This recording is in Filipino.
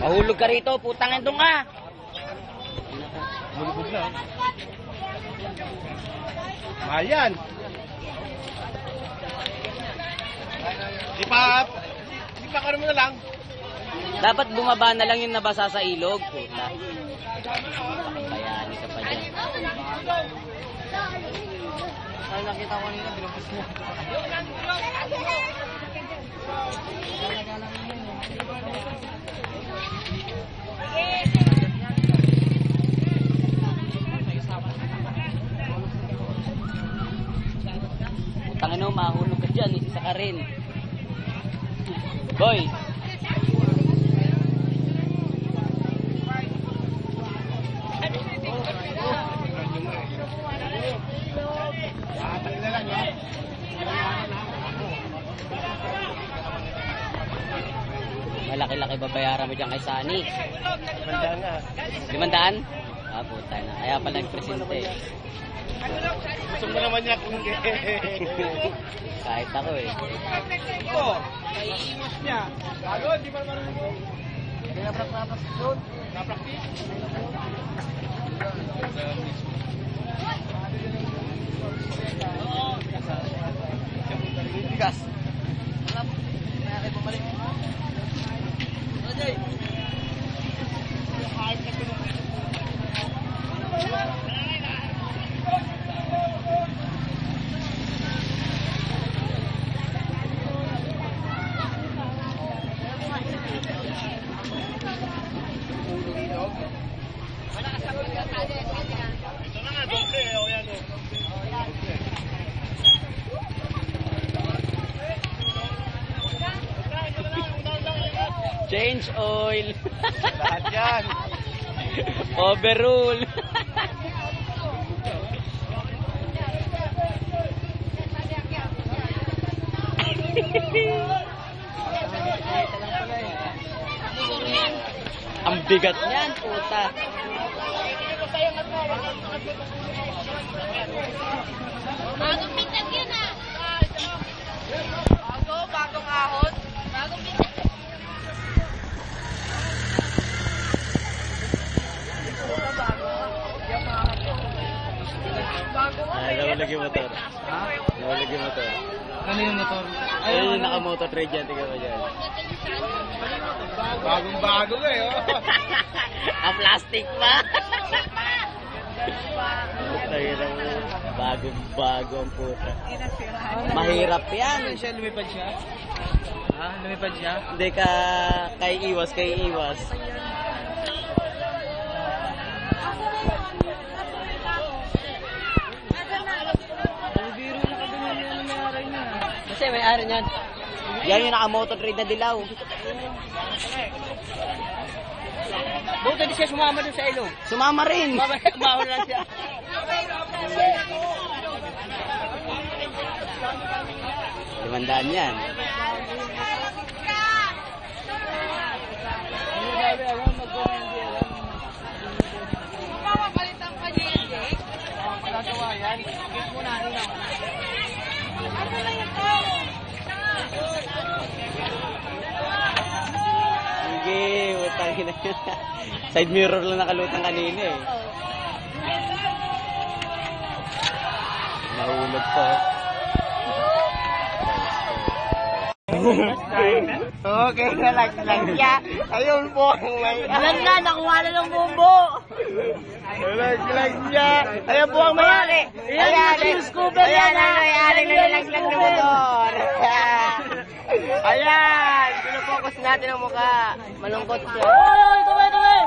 Mahulog ka rito, putang andong ka. Bulubog na. Ayan. Di pa, di pa ka mo na lang. Dapat bumaba na lang yung nabasa sa ilog. Puta. Bayani ka pa dyan. Ay, nakita ko kanina, binumpis mo. Putang ano, mahulog ka dyan. Isa ka rin. Boy. Malaki-laki babayaran mo dyan kay Sunny. Banda nga. Limandaan? Ah, puta na. Kaya pala nagpresente. Gusto mo naman niya kung Kahit ako eh. Oo. Naiiwas niya. Lalo, di ba marunong mo? Hindi na practice doon. Na-practice? Thank you. Change oil. Lahat yan. Overrule. Ang bigat niyan, puta. Bagong Ay, nawalag yung motor. Ha? Nawalag yung motor. Ano yung motor? Ayun yung naka-motor trade dyan, tingnan mo dyan. Bagong-bago nga eh. Oh. Ang plastic pa. Bagong-bago ang puta. Mahirap yan. Ano siya, lumipad siya? Ha? Lumipad siya? Hindi ka kay iwas, kay iwas. Biro na ka din yung nangyari niya. Kasi may ari niyan. Yan yung naka-motor trade na dilaw. Buto di siya sumama dun sa ilong. Sumama rin. Mahon lang siya. Limandaan yan. Niya yan, Na, na. Na? Sige, utang ina yun. Side mirror lang nakalutang kanina eh. Nahulog pa. Okay, nalaglag siya. Ayun po. Alam na, nakuha na ng bumbo. Nalaglag siya. Ayun po ang mayari. Ayan, na-discover yan, ha? Mayari na nalaglag na motor. Ayan. Pinupokus natin ang mukha. Malungkot siya. Oy, tuloy, tuloy,